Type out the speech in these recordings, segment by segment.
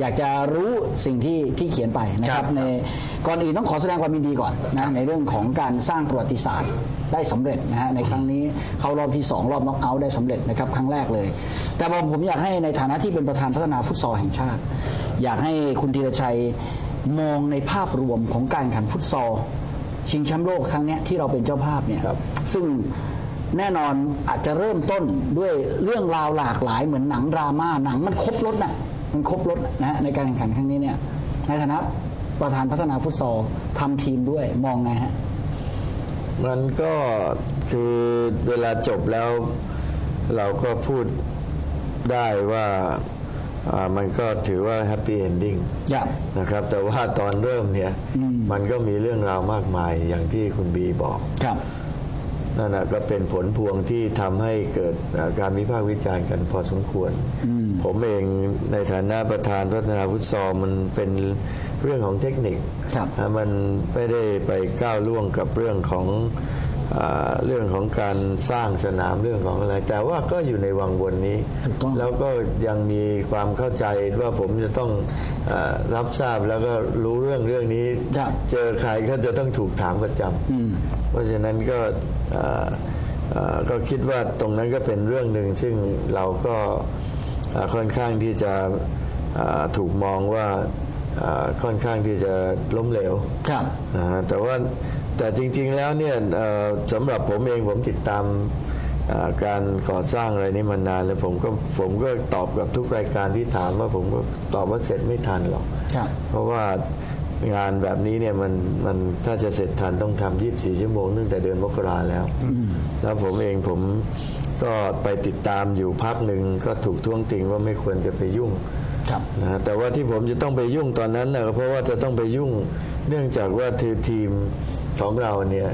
อยากจะรู้สิ่งที่ที่เขียนไปนะครับในก่อนอื่นต้องขอแสดงความยินดีก่อนนะในเรื่องของการสร้างประวัติศาสตร์ได้สำเร็จนะฮะในครั้งนี้เข้ารอบที่ 2 รอบน็อกเอาท์ได้สำเร็จนะครับครั้งแรกเลย แต่ผมผมอยากให้ในฐานะที่เป็นประธานพัฒนาฟุตซอลแห่งชาติ อยากให้คุณธีรชัยมองในภาพรวมของการแข่งขันฟุตซอลชิงแชมป์โลกครั้งเนี้ยที่เราเป็นเจ้าภาพเนี่ยครับซึ่งแน่นอนอาจจะเริ่มต้นด้วยเรื่องราวหลากหลายเหมือนหนังดราม่าหนังมันครบรถน่ะ มันครบรถนะฮะในการแข่งขันครั้งนี้เนี่ยในฐานะประธานพัฒนาฟุตซอลทำทีมด้วยมองไงฮะมันก็คือเวลาจบแล้ว เราก็พูดได้ว่าอ่ามันก็ถือว่าแฮปปี้เอนดิ้งอยากนะครับ แต่ว่าตอนเริ่มเนี่ยอืมมันก็มีเรื่องราวมากมายอย่างที่คุณบีบอกครับ นั่นนะก็เป็นผลพวงที่ทำให้เกิดอ่าการวิพากษ์วิจารณ์กันพอสมควร ผมเองในฐานะประธานพัฒนาฟุตซอลมันเป็นเรื่องของเทคนิคครับอ่ามันไม่ได้ไปก้าวล่วงกับเรื่องของอา เรื่องของการสร้างสนามเรื่องของอะไร แต่ว่าก็อยู่ในวังวนนี้ถูกต้องแล้วก็ยังมีความเข้าใจว่าผมจะต้องอารับทราบแล้วก็รู้เรื่องเรื่องนี้ครับเจอใครก็จะต้องถูกถามประจำอืมเพราะฉะนั้นก็เอ่อเอ่อก็คิดว่าตรงนั้นก็เป็นเรื่องหนึ่งซึ่งเราก็เอ่อค่อนข้างที่จะเอ่อถูกมองว่าเอ่อค่อนข้างที่จะล้มเหลวครับนะฮะแต่ว่า แต่จริง ๆ แล้วเนี่ยเอ่อสำหรับผมเองผมติดตามเอ่อการก่อสร้างอะไรนี้มานานแล้วผมก็ผมก็ตอบกับทุกรายการที่ถามว่าผมก็ตอบว่าเสร็จไม่ทันหรอกครับเพราะว่างานแบบนี้เนี่ยมันมันถ้าจะเสร็จทันต้องทำ24 ชั่วโมงตั้งแต่เดือนมกราแล้ว แล้วผมเองผมก็ไปติดตามอยู่พักหนึ่งก็ถูกท้วงติงว่าไม่ควรจะไปยุ่งครับนะฮะแต่ว่าที่ผมจะต้องไปยุ่งตอนนั้นนะก็เพราะว่าจะต้องไปยุ่งเนื่องจากว่าทีทีม ของเราเนี่ย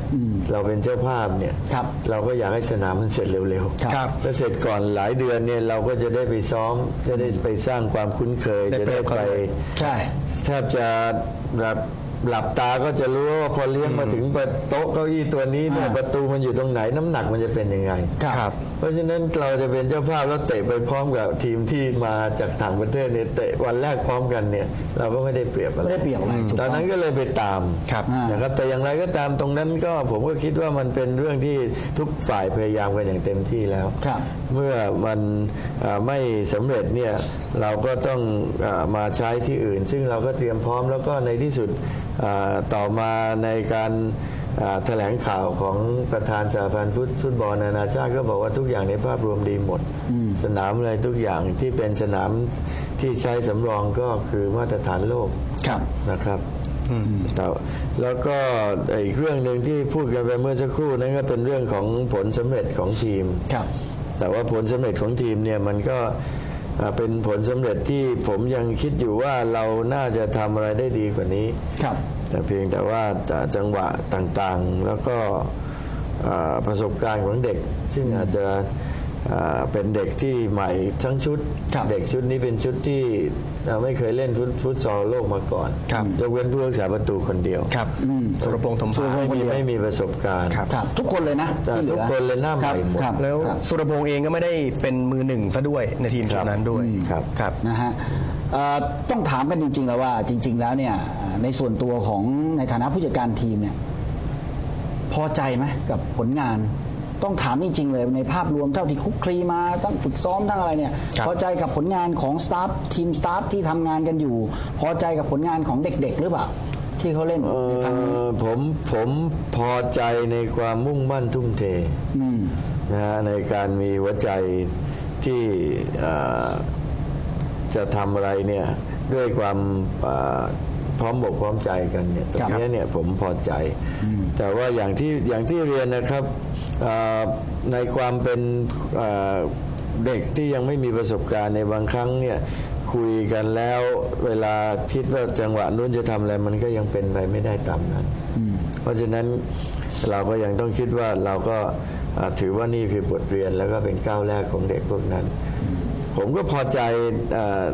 เราเป็นเจ้าภาพเนี่ยครับเราก็อยากให้สนามมันเสร็จเร็วๆครับแล้วเสร็จก่อนหลายเดือนเนี่ยเราก็จะได้ไปซ้อมจะได้ไปสร้างความคุ้นเคยได้จะเปรีได้ยบเขาไปด้วยใช่แทบจะแบบ หลับตาก็จะรู้ว่าพอเลี้ยงมาถึงประโต๊ะเก้าอี้ตัวนี้เนี่ยอ่าประตูมันอยู่ตรงไหนน้ำหนักมันจะเป็นยังไง ครับ เพราะฉะนั้นเราจะเป็นเจ้าภาพแล้วเตะไปพร้อมกับทีมที่มาจากต่างประเทศเนี่ยเตะวันแรกพร้อมกันเนี่ย เราก็ไม่ได้เปรียบอะไรไม่ได้เปรียบอะไรถูกตต้ออนงนั้นก็เลยไปตามครับอ่านนะครับแต่อย่างไรก็ตามตรงนั้นก็ผมก็คิดว่ามันเป็นเรื่องที่ทุกฝ่ายพยายามกันอย่างเต็มที่แล้วครับเมื่อมันอ่าไม่สำเร็จเนี่ยเราก็ต้องอามาใช้ที่อื่น ซึ่งเราก็เตรียมพร้อมแล้วก็ในที่สุดอ่าต่อมาในการอ่าแถลงข่าวของประธานสหพันธ์ฟุตฟุตบอลนานาชาติก็บอกว่าทุกอย่างในภาพรวมดีหมด สนามอะไรทุกอย่างที่เป็นสนามที่ใช้สำรองก็คือมาตรฐานโลกครับนะครับแต่แล้วก็อีกเรื่องหนึ่งที่พูดกันไปเมื่อสักครู่นั้นก็เป็นเรื่องของผลสำเร็จของทีมครับแต่ว่าผลสำเร็จของทีมเนี่ยมันก็อ่า เป็นผลสำเร็จที่ผมยังคิดอยู่ว่าเราน่าจะทำอะไรได้ดีกว่านี้ครับ แต่เพียงแต่ว่าจังหวะต่างๆ แล้วก็อ่าประสบการณ์ของเด็ก ซึ่งอาจจะอ่า เป็นเด็กที่ใหม่ทั้งชุดครับเด็กชุดนี้เป็นชุดที่อ่าไม่เคยเล่นฟุตฟุตซอลโลกมาก่อนครับยกเว้นผู้รักษาประตูคนเดียวครับอืมสุรพงษ์ถมสุรผาพงษ์ไม่มีไม่มีประสบการณ์ครับครับทุกคนเลยนะแต่ที่หอทุกคนเลยหน้าใหม่ครับหมดครับแล้วครับสุรพงษ์เองก็ไม่ได้เป็นมือหนึ่งซะด้วยในทีมคชุรัดบนั้นด้วยครับครับนะฮะเอ่อต้องถามกันจริง ๆ แล้วว่าจริง ๆ แล้วเนี่ยในส่วนตัวของในฐานะผู้จัดการทีมเนี่ยพอใจไหมกับผลงาน ต้องถามจริง ๆ เลยในภาพรวมเท่าที่คุกคลีมาตั้งฝึกซ้อมทั้งอะไรเนี่ยครับ พอใจกับผลงานของสตาฟทีมสตาฟที่ทำงานกันอยู่ พอใจกับผลงานของเด็ก ๆ หรือเปล่า ที่เขาเล่นเอ่ในครั้งนี้อผมผมพอใจในความมุ่งมั่นทุ่มเทอืมนะฮะในการมีหัวใจที่เอ่อจะทำอะไรเนี่ยด้วยความเอ่อพร้อมบกพร้อมใจกันเนี่ยตรครังบเนี้ยเนี่ยผมพอใจ แต่ว่าอย่างที่อย่างที่เรียนนะครับเอ่อ ในความเป็นเอ่อเด็กที่ยังไม่มีประสบการณ์ในบางครั้งเนี่ยคุยกันแล้วเวลาคิดว่าจังหวะนู้นจะทำอะไรมันก็ยังเป็นไปไม่ได้ตามนั้น เพราะฉะนั้นเราก็ยังต้องคิดว่าเราก็อ่าถือว่านี่คือบทเรียนแล้วก็เป็นก้าวแรกของเด็กพวกนั้น ผมก็พอใจอ่า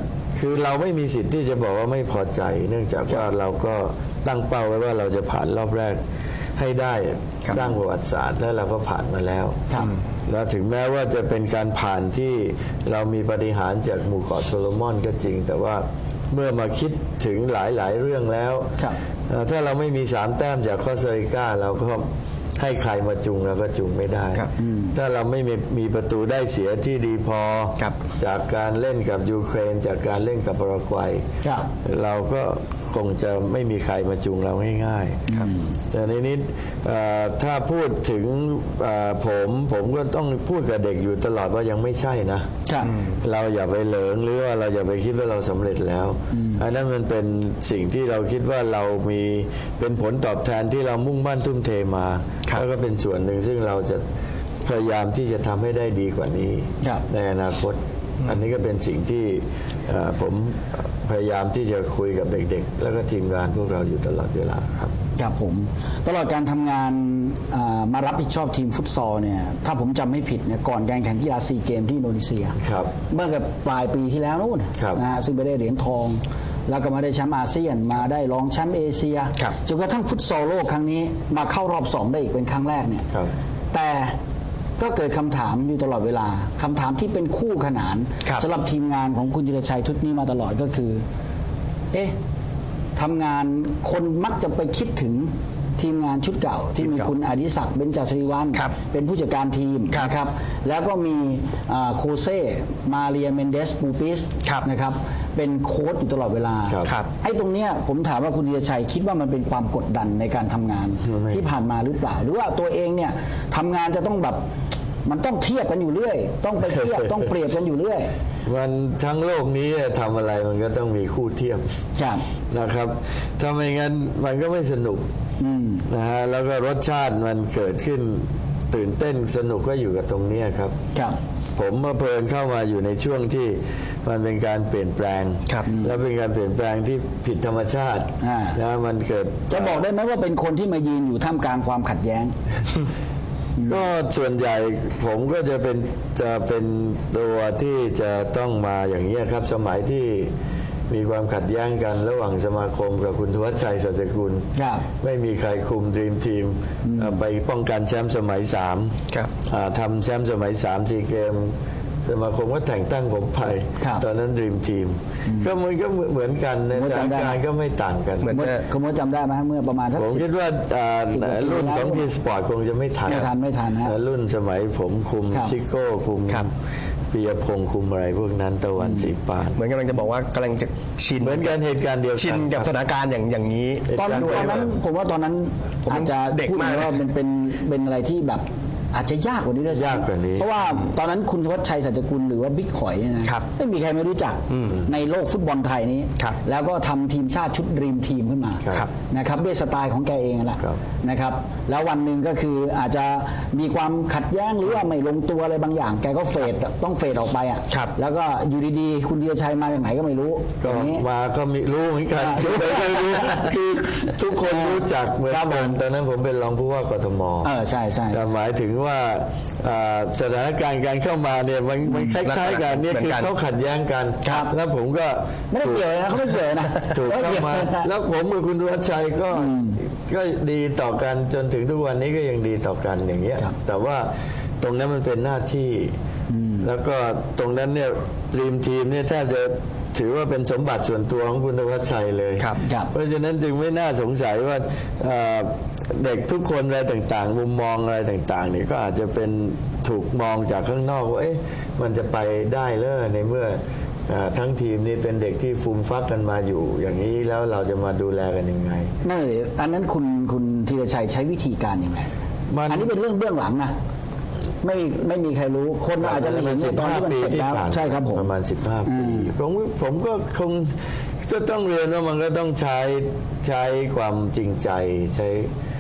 คือเราไม่มีสิทธิ์ที่จะบอกว่าไม่พอใจ เนื่องจากว่าเราก็ตั้งเป้าไว้ว่าเราจะผ่านรอบแรก ให้ได้สร้างประวัติศาสตร์แล้วเราก็ผ่านมาแล้วครับแล้วถึงแม้ว่าจะเป็นการผ่านที่เรามีปฏิหารย์จากหมู่เกาะโซโลมอนก็จริง แต่ว่าเมื่อมาคิดถึงหลายๆเรื่องแล้วครับเอ่อถ้าเราไม่มีสามแต้มจากคอสตาริกาเราก็ให้ใครมาจุงเราก็จุงไม่ได้ครับถ้าเราไม่มีมีประตูได้เสียที่ดีพอครับจากการเล่นกับยูเครน จากการเล่นกับปารากวัยครับเราก็ คงจะไม่มีใครมาจูงเราง่ายๆแต่ในนี้เอ่อถ้าพูดถึงเอ่อผมผมก็ต้องพูดกับเด็กอยู่ตลอดว่ายังไม่ใช่นะครับเราอย่าไปเหลิงหรือว่าเราอย่าไปคิดว่าเราสำเร็จแล้วอันนั้นมันเป็นสิ่งที่เราคิดว่าเรามีเป็นผลตอบแทนที่เรามุ่งมั่นทุ่มเทมาครับแล้วก็เป็นส่วนหนึ่งซึ่งเราจะพยายามที่จะทำให้ได้ดีกว่านี้ครับในอนาคต อันนี้ก็เป็นสิ่งที่เอ่อผม พยายามที่จะคุยกับเด็กๆ แล้วก็ทีมงานพวกเราอยู่ตลอดเวลาครับครับผม ตลอดการทำงานอ่ามารับผิดชอบทีมฟุตซอลเนี่ยถ้าผมจำไม่ผิดเนี่ยก่อนการแข่งกีฬาซีเกมที่อินโดนีเซีย ครับ เมื่อกับปลายปีที่แล้วนู่นครับ นะฮะซึ่งไปได้เหรียญทอง แล้วก็มาได้แชมป์อาเซียนมาได้รองแชมป์เอเชียครับ จนกระทั่งฟุตซอลโลกครั้งนี้มาเข้ารอบสองได้อีกเป็นครั้งแรกเนี่ย ครับ แต่ ก็เกิดคำถามอยู่ตลอดเวลาคำถามที่เป็นคู่ขนานครับ สำหรับทีมงานของคุณจิรชัยชุดนี้มาตลอดก็คือ เอ๊ะทำงานคนมักจะไปคิดถึง ทีมงานชุดเก่าที่มีทีมเก่าคุณอดิศักดิ์เบญจศิริวัลย์ครับเป็นผู้จัดการทีมครับนะครับแล้วก็มีอ่าโคเซ่มาเรียเมนเดสปูปิสครับนะครับเป็นโค้ชอยู่ตลอดเวลาครับครับไอ้ตรงเนี้ยผมถามว่าคุณธีรชัยคิดว่ามันเป็นความกดดันในการทำงานไม่ที่ผ่านมาหรือเปล่า หรือว่าตัวเองเนี่ยทำงานจะต้องแบบ มันต้องเทียบกันอยู่เรื่อย ต้องไปเทียบ ต้องเปรียบกันอยู่เรื่อย มันทั้งโลกนี้ทำอะไรมันก็ต้องมีคู่เทียบครับนะครับ ถ้าไม่งั้นมันก็ไม่สนุกอืมนะฮะแล้วก็รสชาติมันเกิดขึ้นตื่นเต้นสนุกก็อยู่กับตรงเนี้ยครับ ครับ ผมมาเพลินเข้ามาอยู่ในช่วงที่มันเป็นการเปลี่ยนแปลงครับและเป็นการเปลี่ยนแปลงที่ผิดธรรมชาติอ่านะมันเกิด จะบอกได้ไหมว่าเป็นคนที่มายืนอยู่ท่ามกลางความขัดแย้ง ก็ส่วนใหญ่ผมก็จะเป็นจะเป็นตัวที่จะต้องมาอย่างนี้ยครับ สมัยที่มีความขัดแย้งกันระหว่างสมาคมกับคุณทวัชชัยสัจกุลครับไม่มีใครคุมดีมทีมไปป้องกันแชมป์สมัยสามครับอ่าทำแชมป์สมัยสามซีเกม สมาคมก็แต่งตั้งผมไปครับตอนนั้นดีมทีมก็มันก็เหมือนกันในผมสถานจำได้ การณ์ก็ไม่ต่างกัน เหมือนเมื่อคุณมดจำได้ไหมเมื่อประมาณสักผมสิบ คิดว่าอ่าสิบกว่าปีรุ่นของแล้วทีสปอร์ตคงจะไม่ทันไม่ทันไม่ทันฮะรุ่นสมัยผมคุมครับ ชิโก้คุมครับปียพงษ์คุมอะไรพวกนั้นตะวันสีปานเหมือนกำลังจะบอกว่ากำลังจะชินเหมือนกันเหตุการณ์เดียวกัชินกับสถานการณ์อย่างอย่างนี้ ตอนตอนนั้นผมว่าตอนนั้นผมอาจจะเด็กพูดมากว่ามันเป็นเป็นอะไรที่แบบ อาจจะยากกว่านี้ด้วยซ้ำยากกว่านี้เพราะว่าตอนนั้นคุณธวัชชัยสัจกุลหรือว่าบิ๊กหอยเนี่ยนะครับไม่มีใครไม่รู้จักในโลกฟุตบอลไทยนี้ ครับแล้วก็ทำทีมชาติชุดดรีมทีมขึ้นมาครับนะครับด้วยสไตล์ของแกเองนั่นแหละครับ นะครับ แล้ววันหนึ่งก็คืออาจจะมีความขัดแย้งหรือว่าไม่ลงตัวอะไรบางอย่าง แกก็เฟดต้องเฟดออกไปอะครับ แล้วก็อยู่ดีๆคุณธีรชัยมาจากไหนก็ไม่รู้ก็อย่างนี้ มาก็มีรู้เหมือนกันอ่าคือรู้คือทุกคนรู้จักเหมือนครับผกันมตอนนั้นผมเป็นรองผู้ว่ากทม เออใช่ใช่ แต่หมายถึงว่าอ่าสถานการณ์การเข้ามาเนี่ยมันมันคล้ายๆกันเนี่ยเหมือนคือกันเขาขัดแย้งกันครับแล้วผมก็ไม่ได้เกี่ยวเลยนะเขาไม่เกี่ยวเลยนะถูกไม่เข้ากี่ยวมาเลยนะแล้วผมกับคุณธวัชชัยก็ก็ดีต่อกันจนถึงทุกวันนี้ก็ยังดีต่อกันอย่างเงี้ยครับแต่ว่าตรงนั้นมันเป็นหน้าที่ แล้วก็ตรงนั้นเนี่ยทีมทีมเนี่ยแทบจะถือว่าเป็นสมบัติส่วนตัวของคุณธวัชชัยเลยครับครับเพราะฉะนั้นจึงไม่น่าสงสัยว่า เอ่อเด็กทุกคนอะไรต่างๆ มุมมองอะไรต่างๆเนี่ยก็อาจจะเป็นถูกมองจากข้างนอกว่าเอ๊ะมันจะไปได้เลยในเมื่อเอ่อทั้งทีมนี่เป็นเด็กที่ฟูมฟักกันมาอยู่ อย่างนี้แล้วเราจะมาดูแลกันยังไงนั่นเลยอันนั้นคุณคุณธีรชัยใช้วิธีการยังไงมันอันนี้เป็นเรื่องเบื้องหลังนะไม่มีไม่มีใครรู้คนอาจจะไม่เห็นในตอนที่มันเสร็จแล้วผ่านใช่ครับผมประมาณ15ปีอืมผมผมก็คงจะต้องเรียนว่ามันก็ต้องใช้ใช้ความจริงใจใช้เอ่อ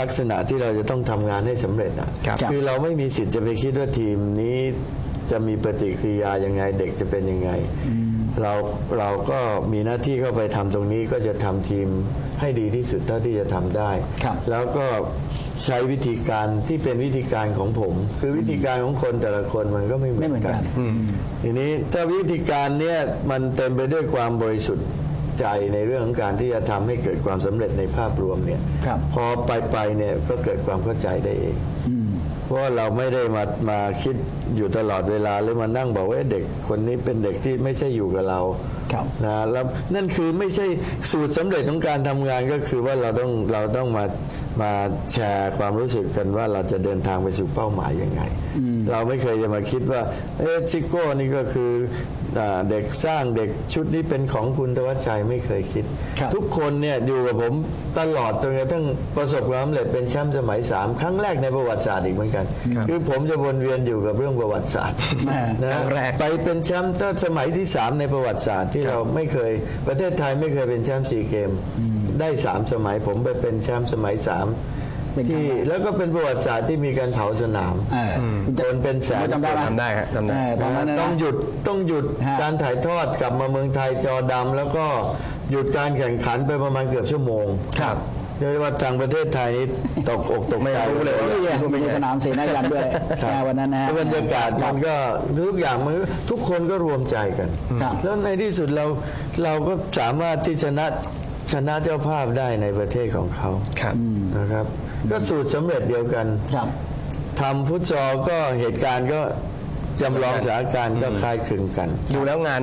ลักษณะที่เราจะต้องทำงานให้สำเร็จอะครับ คือเราไม่มีสิทธิ์จะไปคิดว่าทีมนี้จะมีปฏิกิริยายังไงเด็กจะเป็นยังไง เราเราก็มีหน้าที่เข้าไปทำตรงนี้ก็จะทำทีมให้ดีที่สุดเท่าที่จะทำได้ครับแล้วก็ใช้วิธีการที่เป็นวิธีการของผม คือวิธีการของคนแต่ละคนมันก็ไม่เหมืไม่อนเหมือนกักันนทีนี้ถ้าวิธีการเนี้ยมันเต็มไปด้วยความบริสุทธิ์ ใจในเรื่องของการที่จะทำให้เกิดความสำเร็จในภาพรวมเนี่ยครับพอไปไปๆเนี่ยก็เกิดความเข้าใจได้เองอืมเพราะว่าเราไม่ได้มามาคิดอยู่ตลอดเวลาหรือมานั่งบอกว่าเด็กคนนี้เป็นเด็กที่ไม่ใช่อยู่กับเราครับนะแล้วนั่นคือไม่ใช่สูตรสำเร็จของการทำงานก็คือว่าเราต้องเราต้องมามาแชร์ความรู้สึกกันว่าเราจะเดินทางไปสู่เป้าหมายยังไง เราไม่เคยจะมาคิดว่า เอ๊ะชิโก้นี่ก็คืออ่า เด็กสร้างเด็กชุดนี้เป็นของคุณธวัชชัยไม่เคยคิดครับทุกคนเนี่ยอยู่กับผมตลอดจนกระทั่งประสบความสำเร็จเป็นแชมป์สมัยสามครั้งแรกในประวัติศาสตร์อีกเหมือนกัน คือผมจะวนเวียนอยู่กับเรื่องประวัติศาสตร์แม่นะครั้งแรกไปเป็นแชมป์ถ้าสมัยที่สามในประวัติศาสตร์ที่เราไม่เคย ประเทศไทยไม่เคยเป็นแชมป์ซีเกม ได้สามสมัยผมไปเป็นแชมป์สมัยสาม เป็นครั้งที่แรก แล้วก็เป็นประวัติศาสตร์ที่มีการเผาสนามเออคุณจนเป็นแสนจำได้ไหมจำได้ฮะจำได้ เออตอนนั้นนะ ต้องหยุดต้องหยุดฮะ การถ่ายทอดกลับมาเมืองไทยจอดำแล้วก็หยุดการแข่งขันไปประมาณเกือบชั่วโมงครับเรียกได้ว่าทางประเทศไทยนี่ตกอกตกใจไม่รู้เลยว่านี่อยู่ในสนามเสนายันด้วยแค่วันนั้นนะฮะ บรรยากาศมันก็ทุกอย่างมันทุกคนก็รวมใจกัน ครับ แล้วในที่สุดเราเราก็สามารถที่ชนะชนะเจ้าภาพได้ในประเทศของเขาครับ นะครับ ก็สูตรสำเร็จเดียวกันครับ ทำฟุตซอลก็เหตุการณ์ก็จำลองสถานการณ์ก็คล้ายคลึงกัน ดูแล้วงาน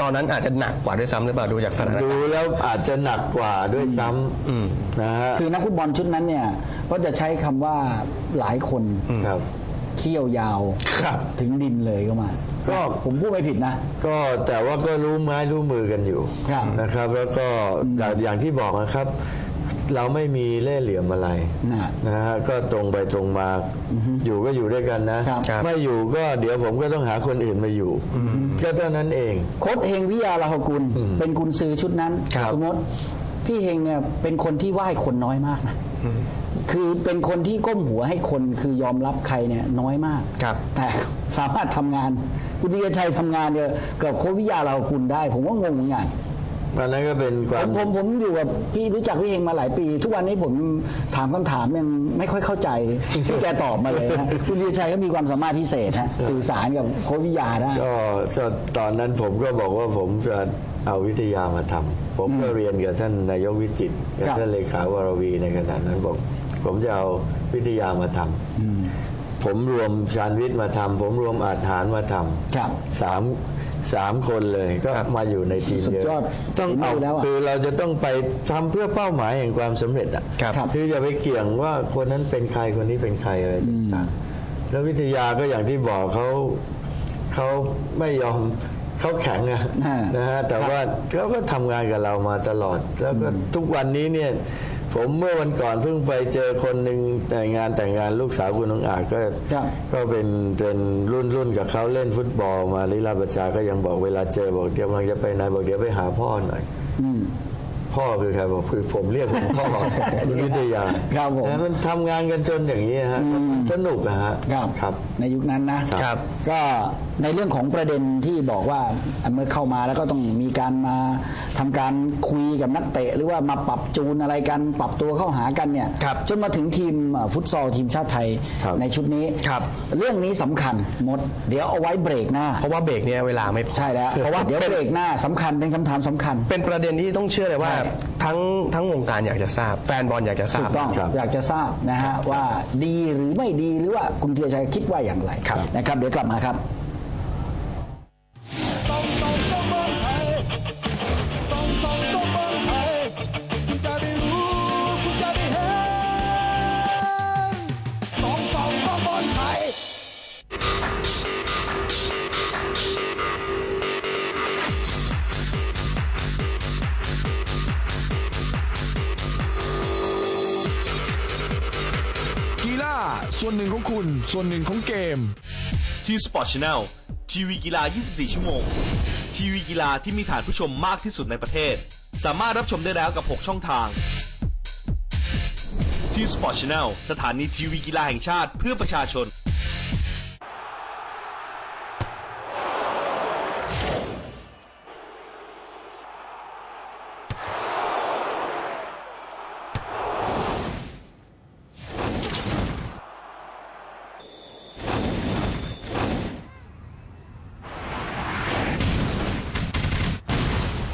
ตอนนั้นอาจจะหนักกว่าด้วยซ้ำหรือเปล่าดูจากสถานดูการณ์แล้วอาจจะหนักกว่าด้วยซ้ำนะฮะคือนักฟุตบอลชุดนั้นเนี่ยก็จะใช้คำว่าหลายคนครับเขี้ยวยาวครับถึงดินเลยก็มา ก็ผมพูดไม่ผิดนะ ก็แต่ว่าก็รู้ไม้รู้มือกันอยู่ครับนะครับ แล้วก็แต่อย่างที่บอกนะครับ เราไม่มีเล่ห์เหลี่ยมอะไรนะ นะฮะก็ตรงไปตรงมาอยู่ก็อยู่ด้วยกันนะ ครับครับไม่อยู่ก็เดี๋ยวผมก็ต้องหาคนอื่นมาอยู่ก็เท่านั้นเอง โค้ชเฮงวิยาลาหกุล เป็นกุนซือชุดนั้นครับ ณมดพี่เฮงเนี่ยเป็นคนที่ไหว้คนน้อยมากนะคือเป็นคนที่ก้มหัวให้คนคือยอมรับใครเนี่ยน้อยมาก ครับ แต่สามารถทำงานคุณธีรชัยทำงานเนี่ยกับโค้ชวิยาลาหกุลได้ ผมว่างงเหมือนกัน อันนั้นก็เป็นคผวามมผมผมอยู่กับพี่รู้จักพี่เฮงมาหลายปี ทุกวันนี้ผมถามคำถามยังไม่ค่อยเข้าใจ ที่แกตอบมาเลยนะคุณธีรชัยก็มีความสามารถพิเศษฮะสื่อสารกับโค้ชวิยาได้ ก็ก็ตอนนั้นผมก็บอกว่าผมจะเอาวิทยามาทำผมก็เรียนกับท่านนายกวิจิตรกับครับท่านเลขาวรวีในขณะนั้นบอกผมจะเอาวิทยามาทำผมรวมชานวิทย์มาทำผมรวมอาจหารมาทำครับ สาม สามคนเลยก็มาอยู่ในทีมสุดเดียวยอดต้องเอาฝีมือแล้วอะคือเราจะต้องไปทำเพื่อเป้าหมายแห่งความสำเร็จอะครับครับคืออย่าไปเกี่ยงว่าคนนั้นเป็นใครคนนี้เป็นใครอะไรต่างๆแล้ววิทยาก็อย่างที่บอกเขาเขาไม่ยอมเขาแข็งอะอ่านนะฮะแต่ว่าเขาก็ทำงานกับเรามาตลอด แล้วก็ทุกวันนี้เนี่ย ผมเมื่อวันก่อนเพิ่งไปเจอคนหนึ่งแต่งงานแต่งงานลูกสาวคุณน้องอาจก็ครับก็เป็นเป็นรุ่นรุ่นกับเขาเล่นฟุตบอลมาลิลาประชาก็ยังบอกเวลาเจอบอกเดี๋ยวกำลังจะไปไหนบอกเดี๋ยวไปหาพ่อหน่อยอืม พ่อคือใครบอกคือผมเรียกผมพ่อคุณวิทยาครับผม นะมันทำงานกันจนอย่างนี้ฮะสนุกนะฮะครับครับ ในยุคนั้นนะครับก็ในเรื่องของประเด็นที่บอกว่าเมื่อเข้ามาแล้วก็ต้องมีการมาทำการคุยกับนักเตะ หรือว่ามาปรับจูนอะไรกันปรับตัวเข้าหากันเนี่ยครับจนมาถึงทีมเอ่อฟุตซอลทีมชาติไทยครับ ในชุดนี้ครับ เรื่องนี้สำคัญหมด เดี๋ยวเอาไว้เบรกหน้า เพราะว่าเบรกเนี้ยเวลาไม่พอ ใช่แล้วเพราะว่าเดี๋ยวเบรกหน้าสำคัญเป็นคำถามสำคัญ เป็นประเด็นที่ต้องเชื่อเลยว่า ใช่ทั้งทั้งวงการอยากจะทราบ แฟนบอลอยากจะทราถูบกต้องครับอยากจะทราบนะฮะว่าดีหรือไม่ดีหรือว่าคุณเทียชัยคิดว่าอย่างไรครับ นะครับ เดี๋ยวกลับมาครับ ส่วนหนึ่งของเกม ที่ Sport Channel ทีวีกีฬา 24 ชั่วโมง ทีวีกีฬาที่มีฐานผู้ชมมากที่สุดในประเทศ สามารถรับชมได้แล้วกับ 6 ช่องทาง ที่ Sport Channel สถานีทีวีกีฬาแห่งชาติเพื่อประชาชน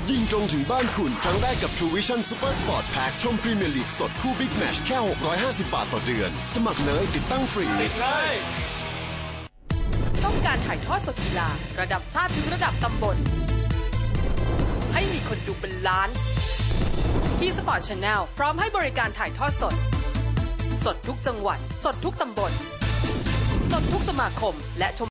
24บินตรงถึงบ้านคุณ ครั้งแรกกับ True Vision Super Sport Pack ชมพรีเมียร์ลีกสดคู่บิ๊กแมชแค่ 650 บาทต่อเดือน สมัครเลยติดตั้งฟรีติดเลยต้องการถ่ายทอดสดกีฬาระดับชาติถึงระดับตำบล ให้มีคนดูเป็นล้าน ที่สปอร์ตช n แนลพร้อมให้บริการถ่ายทอดสด สดทุกจังหวัด สดทุกตำบล สดทุกสมาคมและชม